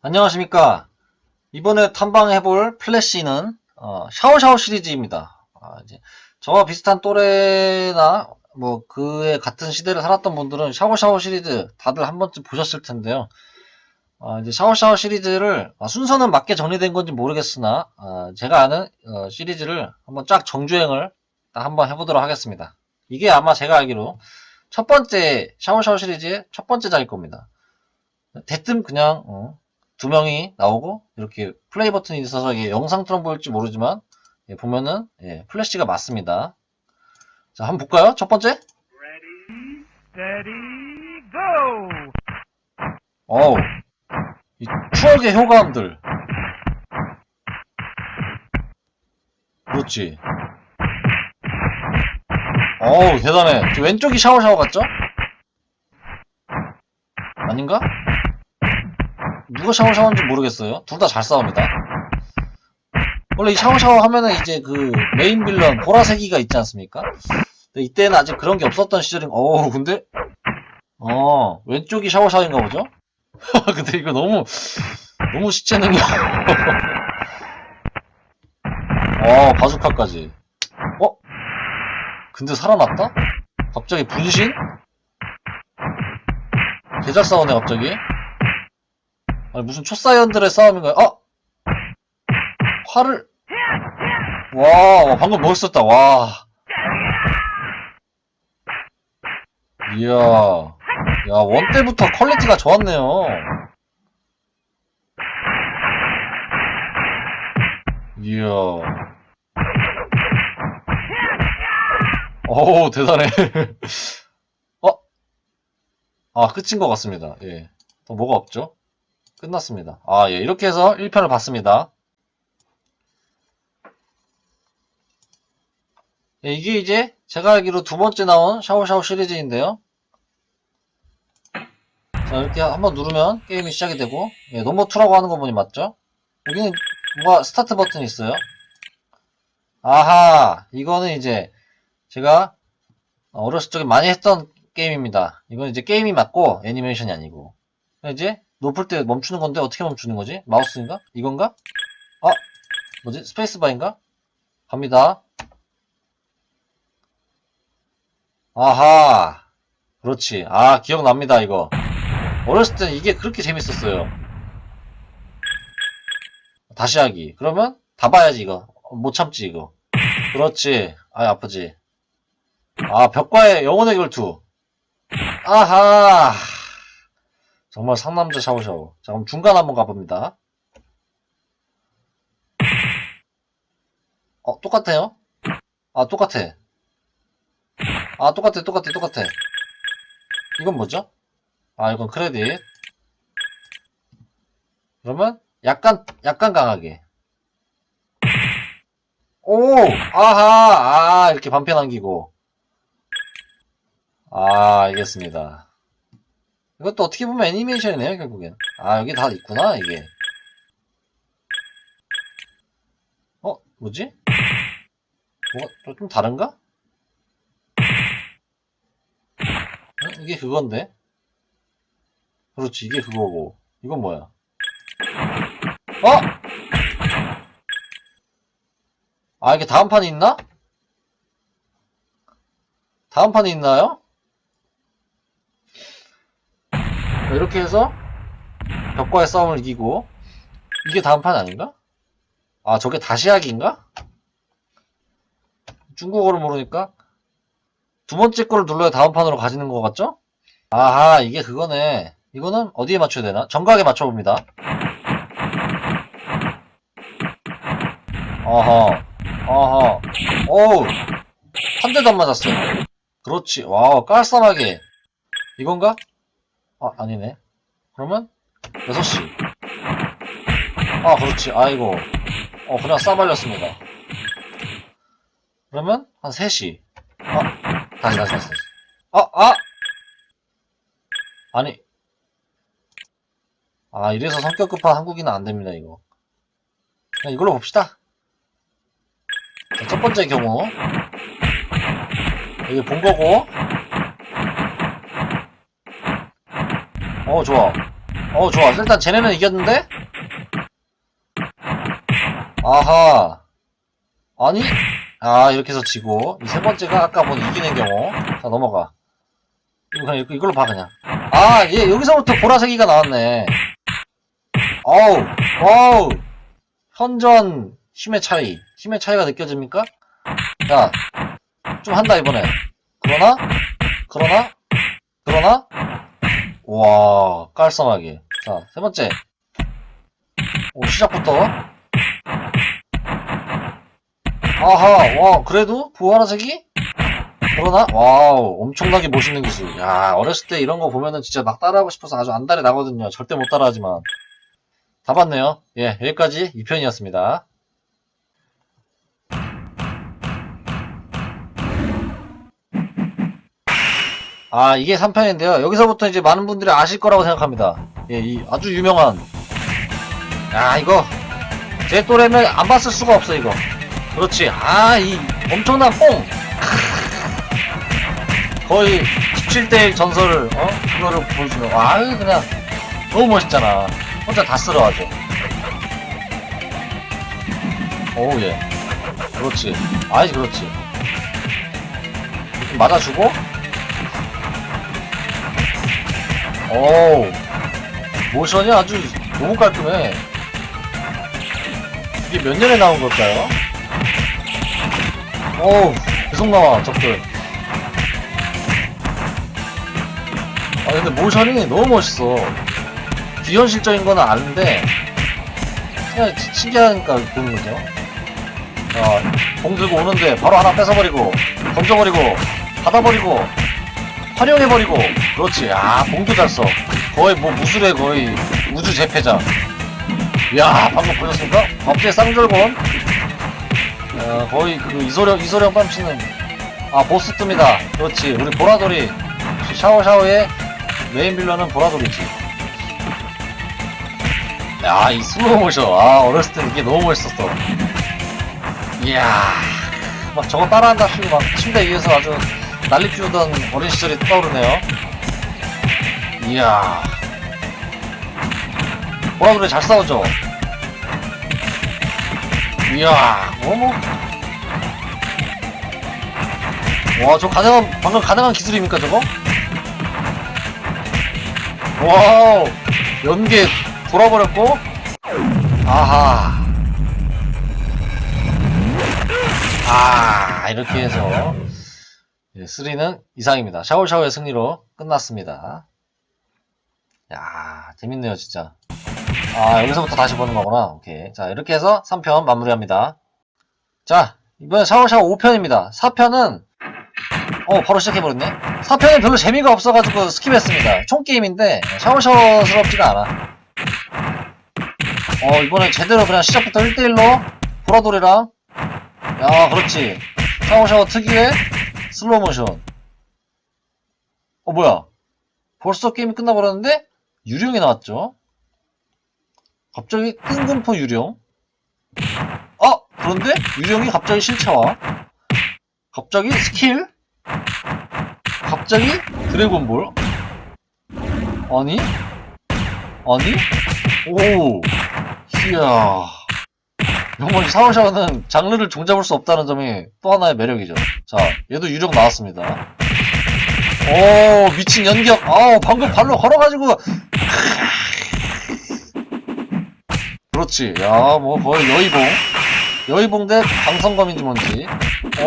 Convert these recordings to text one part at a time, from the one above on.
안녕하십니까. 이번에 탐방해볼 플래시는 어, 샤오샤오 시리즈입니다. 아, 이제 저와 비슷한 또래나 뭐 그에 같은 시대를 살았던 분들은 샤오샤오 시리즈 다들 한 번쯤 보셨을 텐데요. 아, 이제 샤오샤오 시리즈를 아, 순서는 맞게 정리된 건지 모르겠으나 아, 제가 아는 어, 시리즈를 한번 쫙 정주행을 딱 한번 해보도록 하겠습니다. 이게 아마 제가 알기로 첫 번째 샤오샤오 시리즈의 첫 번째 작일 겁니다. 대뜸 그냥 어, 두 명이 나오고 이렇게 플레이 버튼이 있어서 이게 영상처럼 보일지 모르지만 예, 보면은 예, 플래시가 맞습니다. 자 한번 볼까요? 첫 번째. 어우 이 추억의 효과음들. 그렇지. 어우 대단해. 저 왼쪽이 샤워 샤워 같죠? 아닌가? 누가 샤워 샤워인지 모르겠어요. 둘 다 잘 싸웁니다. 원래 이 샤워 샤워 하면은 이제 그 메인 빌런 보라색이가 있지 않습니까? 이때는 아직 그런 게 없었던 시절인. 어우 근데 어 왼쪽이 샤워 샤워인가 보죠? 근데 이거 너무 너무 시체 능력. 어 바주카까지. 어? 근데 살아났다? 갑자기 분신? 개잘 싸우네 갑자기. 아니 무슨 초사이언들의 싸움인가요? 어? 활을 와, 와, 방금 멋있었다 와 이야 야 원 때부터 퀄리티가 좋았네요 이야 오 대단해 어? 아 끝인 것 같습니다 예. 또 뭐가 없죠? 끝났습니다. 아, 예. 이렇게 해서 1편을 봤습니다. 예, 이게 이제 제가 알기로 두 번째 나온 샤오샤오 시리즈인데요. 자, 이렇게 한번 누르면 게임이 시작이 되고, 예, 넘버2라고 하는 거 보니 맞죠? 여기는 뭐가 스타트 버튼이 있어요. 아하, 이거는 이제 제가 어렸을 적에 많이 했던 게임입니다. 이건 이제 게임이 맞고 애니메이션이 아니고. 이제 높을 때 멈추는 건데 어떻게 멈추는 거지? 마우스인가? 이건가? 아, 뭐지? 스페이스바인가? 갑니다. 아하. 그렇지. 아, 기억납니다, 이거. 어렸을 땐 이게 그렇게 재밌었어요. 다시 하기. 그러면 다 봐야지, 이거. 못 참지, 이거. 그렇지. 아, 아프지. 아, 벽과의 영혼의 결투. 아하. 정말 상남자 샤오샤오. 자, 그럼 중간 한번 가봅니다. 어, 똑같아요? 아, 똑같아. 아, 똑같아, 똑같아, 똑같아. 이건 뭐죠? 아, 이건 크레딧. 그러면, 약간, 약간 강하게. 오! 아하! 아, 이렇게 반패 남기고. 아, 알겠습니다. 이것도 어떻게 보면 애니메이션이네요, 결국엔. 아, 여기 다 있구나, 이게. 어, 뭐지? 뭐가 좀- 좀 다른가? 어? 이게 그건데? 그렇지, 이게 그거고. 이건 뭐야? 어? 아, 이게 다음 판이 있나? 다음 판이 있나요? 이렇게 해서 벽과의 싸움을 이기고 이게 다음 판 아닌가? 아 저게 다시 하기인가? 중국어를 모르니까 두 번째 거를 눌러야 다음 판으로 가지는 것 같죠? 아하 이게 그거네 이거는 어디에 맞춰야 되나? 정각에 맞춰봅니다 어허 어허 오우 한 대도 안 맞았어 그렇지 와우 깔쌈하게 이건가? 아, 아니네. 그러면 6시. 아, 그렇지. 아이고. 어, 그냥 싸발렸습니다. 그러면 한 3시. 아, 다시, 다시, 다시. 아, 아! 아니. 아, 이래서 성격 급한 한국인은 안 됩니다, 이거. 그냥 이걸로 봅시다. 자, 첫 번째 경우. 여기 본 거고. 어, 좋아. 어, 좋아. 일단 쟤네는 이겼는데? 아하. 아니? 아, 이렇게 해서 지고. 이 세 번째가 아까 본 이기는 경우. 자, 넘어가. 이거 그냥 이걸로 봐, 그냥. 아, 얘, 여기서부터 보라색이가 나왔네. 어우, 어우. 현전 힘의 차이. 힘의 차이가 느껴집니까? 자, 좀 한다, 이번에. 그러나? 그러나? 그러나? 와, 깔쌈하게. 자, 세 번째. 오, 시작부터. 아하, 와, 그래도 보라색이? 그러나? 와우, 엄청나게 멋있는 기술. 야, 어렸을 때 이런 거 보면은 진짜 막 따라하고 싶어서 아주 안달이 나거든요. 절대 못 따라하지만. 다 봤네요. 예, 여기까지 2편이었습니다. 아, 이게 3편인데요. 여기서부터 이제 많은 분들이 아실 거라고 생각합니다. 예, 이 아주 유명한. 야, 이거. 제 또래면 안 봤을 수가 없어, 이거. 그렇지. 아, 이 엄청난 뽕! 거의 17대1 전설을, 어? 그거를 보여주는. 아, 그냥. 너무 멋있잖아. 혼자 다 쓸어가죠. 오우, 예. 그렇지. 아이, 그렇지. 맞아주고, 오 모션이 아주 너무 깔끔해. 이게 몇 년에 나온 걸까요? 오 계속 나와 적들. 아 근데 모션이 너무 멋있어. 비현실적인 거는 아는데 그냥 시- 신기하니까 보는 거죠. 자봉 들고 오는데 바로 하나 뺏어버리고 던져버리고 받아버리고 활용해버리고. 그렇지. 아 봉도 잘써. 거의 뭐 무술의 거의 우주 재패자. 이야 방금 보셨습니까? 갑자기 쌍절곤. 어, 거의 그 이소령 이소령 뺨치는. 아 보스 뜹니다. 그렇지. 우리 보라돌이. 샤오샤오의 메인 빌런은 보라돌이지. 야이 슬로우 모션. 아 어렸을 때 이게 너무 멋있었어. 이야. 막 저거 따라한다 싶고 막 침대 위에서 아주 난리 피우던 어린 시절이 떠오르네요. 이야. 뭐라 그래, 잘 싸우죠? 이야, 어머. 와, 저 가능한, 방금 가능한 기술입니까, 저거? 와우. 연계 돌아버렸고. 아하. 아, 이렇게 해서. 예, 3는 이상입니다. 샤오샤오의 승리로 끝났습니다. 야 재밌네요, 진짜. 아, 여기서부터 다시 보는 거구나. 오케이. 자, 이렇게 해서 3편 마무리합니다. 자, 이번엔 샤오샤오 5편입니다. 4편은, 어, 바로 시작해버렸네? 4편은 별로 재미가 없어가지고 스킵했습니다. 총게임인데, 샤오샤오스럽지가 않아. 어, 이번엔 제대로 그냥 시작부터 1대1로, 보라돌이랑, 야, 그렇지. 샤오샤오 특유의 슬로우 모션. 어, 뭐야. 벌써 게임이 끝나버렸는데? 유령이 나왔죠? 갑자기 뜬금포 유령? 어? 그런데? 유령이 갑자기 실체화? 갑자기 스킬? 갑자기 드래곤볼? 아니? 아니? 오! 이야. 영원 샤오샤오는 장르를 종잡을 수 없다는 점이 또 하나의 매력이죠. 자, 얘도 유령 나왔습니다. 오, 미친 연격. 아우, 방금 발로 걸어가지고. 그렇지. 야, 뭐, 거의 여의봉. 여의봉 대 강성검인지 뭔지.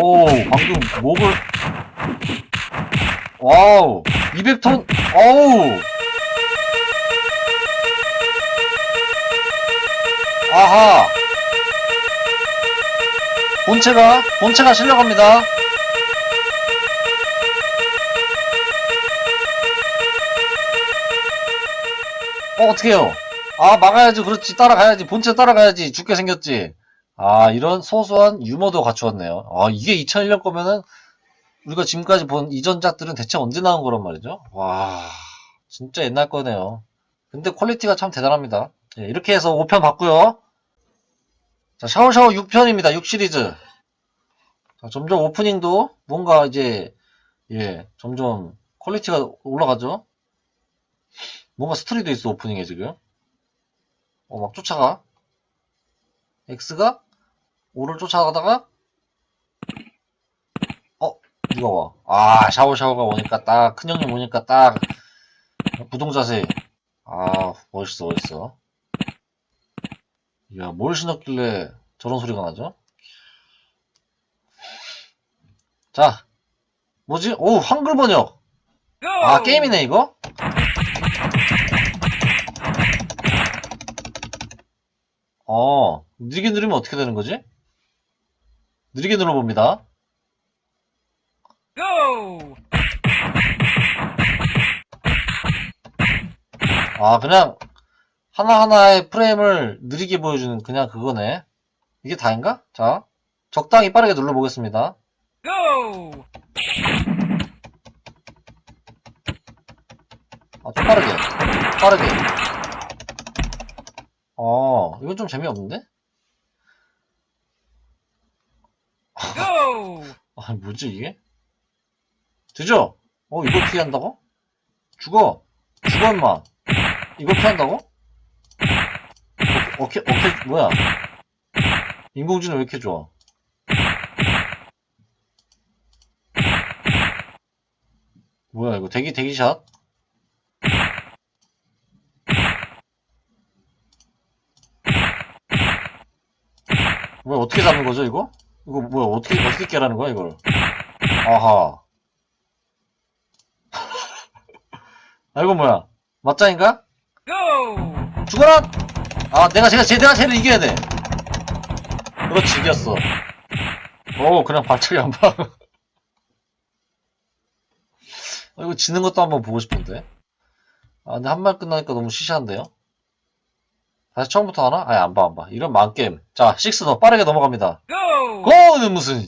오, 방금 목을. 와우, 200톤. 어우. 아하. 본체가, 본체가 실려갑니다. 어, 어떡해요? 아, 막아야지. 그렇지. 따라가야지. 본체 따라가야지. 죽게 생겼지. 아, 이런 소소한 유머도 갖추었네요. 아, 이게 2001년 거면은 우리가 지금까지 본 이전작들은 대체 언제 나온 거란 말이죠? 와, 진짜 옛날 거네요. 근데 퀄리티가 참 대단합니다. 예, 이렇게 해서 5편 봤고요. 자, 샤오샤오 6편입니다. 6 시리즈. 자, 점점 오프닝도 뭔가 이제 예, 점점 퀄리티가 올라가죠. 뭔가 스토리도 있어, 오프닝에 지금. 어, 막 쫓아가. X가 오를 쫓아가다가, 어, 누가 와. 아, 샤워 샤워가 오니까 딱, 큰 형님 오니까 딱, 부동자세. 아, 멋있어, 멋있어. 야, 뭘 신었길래 저런 소리가 나죠? 자, 뭐지? 오, 한글 번역! 아, 게임이네, 이거? 어, 느리게 누르면 어떻게 되는 거지? 느리게 눌러봅니다. Go! 아, 그냥, 하나하나의 프레임을 느리게 보여주는 그냥 그거네. 이게 다인가? 자, 적당히 빠르게 눌러보겠습니다. Go! 아, 좀 빠르게. 빠르게. 어, 이건 좀 재미없는데? Go! 아, 뭐지, 이게? 되죠? 어, 이걸 피한다고? 죽어. 죽어, 임마. 이걸 피한다고? 어, 오케이, 오케이, 뭐야. 인공지능 왜 이렇게 좋아? 뭐야, 이거 대기, 대기샷? 뭐야, 어떻게 잡는 거죠, 이거? 이거 뭐야, 어떻게, 어떻게 깨라는 거야, 이걸? 아하. 아, 이거 뭐야? 맞짱인가? 죽어라! 아, 내가, 제가, 제, 내가 쟤를 이겨야 돼. 그렇지, 이겼어. 오, 그냥 발차기 한 방. 아, 이거 지는 것도 한번 보고 싶은데. 아, 근데 한발 끝나니까 너무 시시한데요? 다시 처음부터 하나? 아니, 안 봐, 안 봐. 이런 망게임. 자, 식스 너 빠르게 넘어갑니다. 고는 무슨.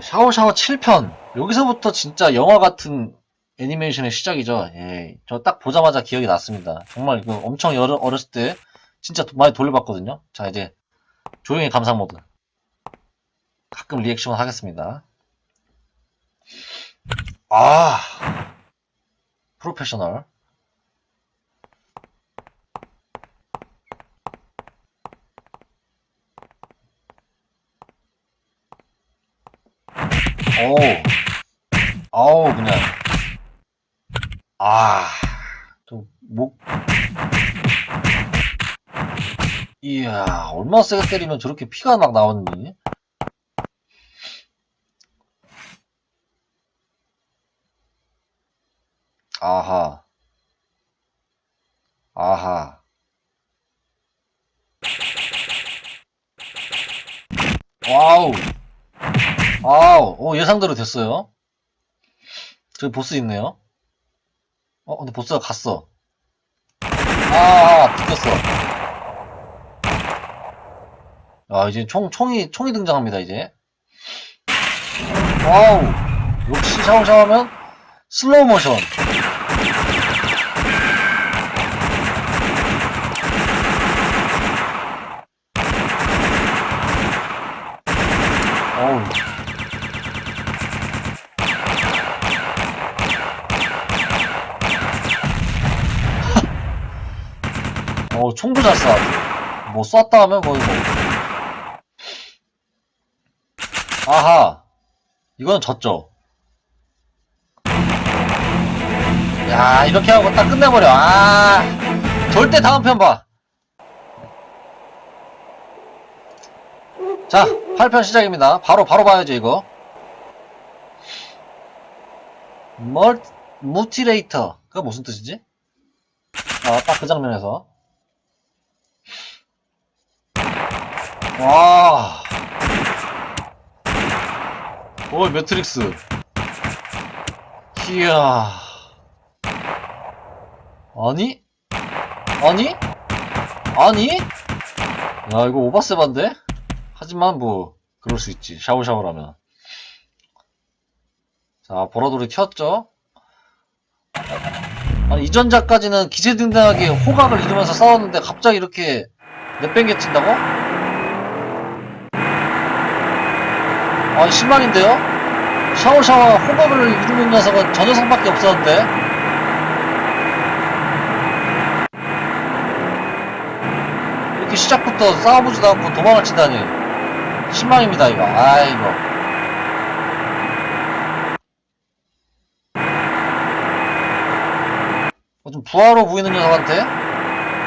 샤오샤오 7편. 여기서부터 진짜 영화 같은 애니메이션의 시작이죠. 예. 저 딱 보자마자 기억이 났습니다. 정말 이거 엄청 어렸을 때 진짜 많이 돌려봤거든요. 자, 이제 조용히 감상 모드. 가끔 리액션 하겠습니다. 아. 프로페셔널. 어우, 아우, 그냥. 아, 좀, 목. 이야, 얼마나 세게 때리면 저렇게 피가 막 나오는지. 아하. 아하. 와우. 아우, 오, 예상대로 됐어요. 저기 보스 있네요. 어, 근데 보스가 갔어. 아, 붙겼어. 아, 이제 총, 총이, 총이 등장합니다, 이제. 와우. 역시 샤오샤오하면 슬로우 모션. 어우. 잘 쏴. 뭐 쐈다 하면 거의 뭐. 아하. 이건 졌죠. 야, 이렇게 하고 딱 끝내버려. 아. 절대 다음 편 봐. 자, 8편 시작입니다. 바로, 바로 봐야죠, 이거. 멀, 무티레이터. 그가 무슨 뜻이지? 아, 딱 그 장면에서. 와. 오, 매트릭스. 이야. 아니? 아니? 아니? 야, 이거 오바세반데? 하지만 뭐, 그럴 수 있지. 샤워샤워라면. 자, 보라돌이 켰죠? 아니, 이전작까지는 기세등등하게 호각을 잃으면서 싸웠는데 갑자기 이렇게 내뺑개 친다고? 아, 실망인데요? 샤워샤워 호각을 이루는 녀석은 저 녀석밖에 없었는데? 이렇게 시작부터 싸워보지도 않고 도망을 치다니. 실망입니다 이거. 아이고. 어, 좀 부하로 보이는 녀석한테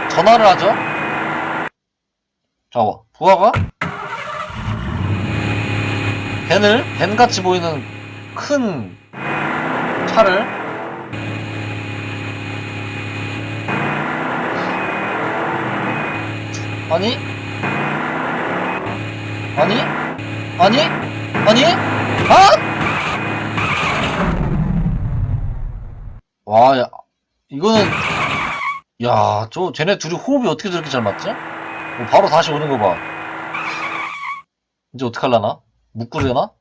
전화를 하죠? 자 부하가 벤을 벤같이 보이는 큰 차를 아니? 아니? 아니? 아니? 아! 와, 야, 이거는, 야, 저, 쟤네 둘이 호흡이 어떻게 저렇게 잘 맞지? 어, 바로 다시 오는 거 봐. 이제 어떡할라나? 묶으려나?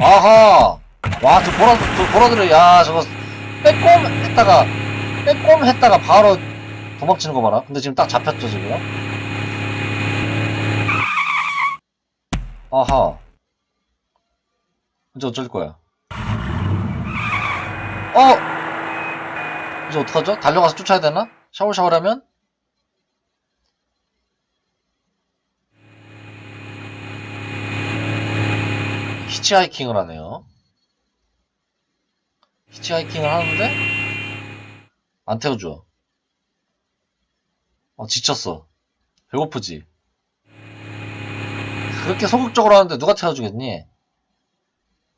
아하! 와, 저 보라, 저 보라들을, 야, 저거, 빼꼼 했다가, 빼꼼 했다가 바로 도망치는 거 봐라. 근데 지금 딱 잡혔죠, 지금. 아하. 이제 어쩔 거야. 어! 이제 어떡하죠? 달려가서 쫓아야 되나? 샤워 샤워라면? 히치하이킹을 하네요. 히치하이킹을 하는데? 안 태워줘. 어, 지쳤어. 배고프지? 그렇게 소극적으로 하는데 누가 태워주겠니?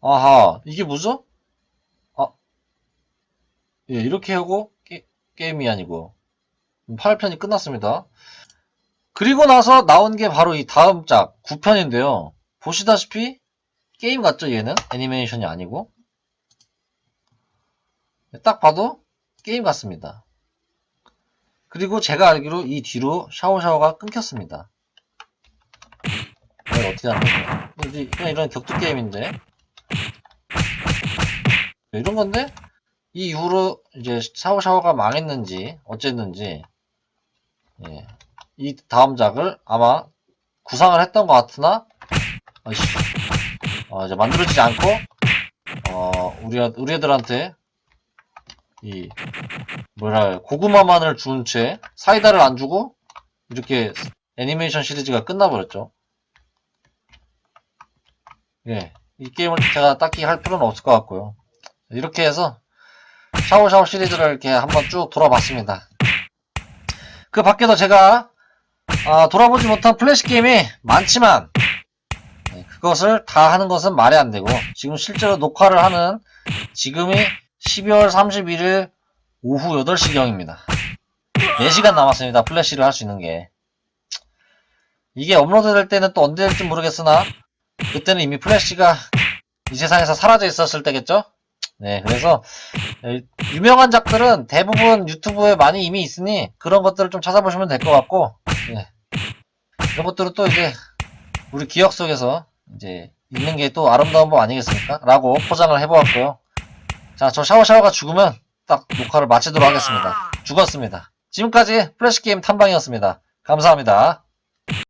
아하, 이게 뭐죠? 아, 예, 이렇게 하고 게, 게임이 아니고 8편이 끝났습니다. 그리고 나서 나온 게 바로 이 다음 작 9편인데요. 보시다시피 게임 같죠 얘는? 애니메이션이 아니고 딱 봐도 게임 같습니다. 그리고 제가 알기로 이 뒤로 샤워샤워가 끊겼습니다. 이걸 어떻게 하는 거야? 그냥 이런 격투 게임인데 네, 이런 건데 이 이후로 이제 샤워샤워가 망했는지 어쨌는지 예. 이 다음 작을 아마 구상을 했던 것 같으나 어이씨, 어, 이제 만들어지지 않고 어, 우리 우리 애들한테 이 뭐라 고구마만을 준 채 사이다를 안 주고 이렇게 애니메이션 시리즈가 끝나버렸죠. 예, 이 게임을 제가 딱히 할 필요는 없을 것 같고요. 이렇게 해서 샤워샤워 시리즈를 이렇게 한번 쭉 돌아봤습니다. 그 밖에도 제가 아, 돌아보지 못한 플래시 게임이 많지만 네, 그것을 다 하는 것은 말이 안 되고 지금 실제로 녹화를 하는 지금이 12월 31일 오후 8시경입니다. 4시간 남았습니다. 플래시를 할 수 있는 게. 이게 업로드 될 때는 또 언제 될지 모르겠으나 그때는 이미 플래시가 이 세상에서 사라져 있었을 때겠죠? 네, 그래서 에, 유명한 작들은 대부분 유튜브에 많이 이미 있으니 그런 것들을 좀 찾아보시면 될 것 같고 네. 이런 것들은 또 이제 우리 기억 속에서 이제 있는 게 또 아름다운 법 아니겠습니까? 라고 포장을 해보았고요. 자, 저 샤워샤워가 죽으면 딱 녹화를 마치도록 하겠습니다. 죽었습니다. 지금까지 플래시게임 탐방이었습니다. 감사합니다.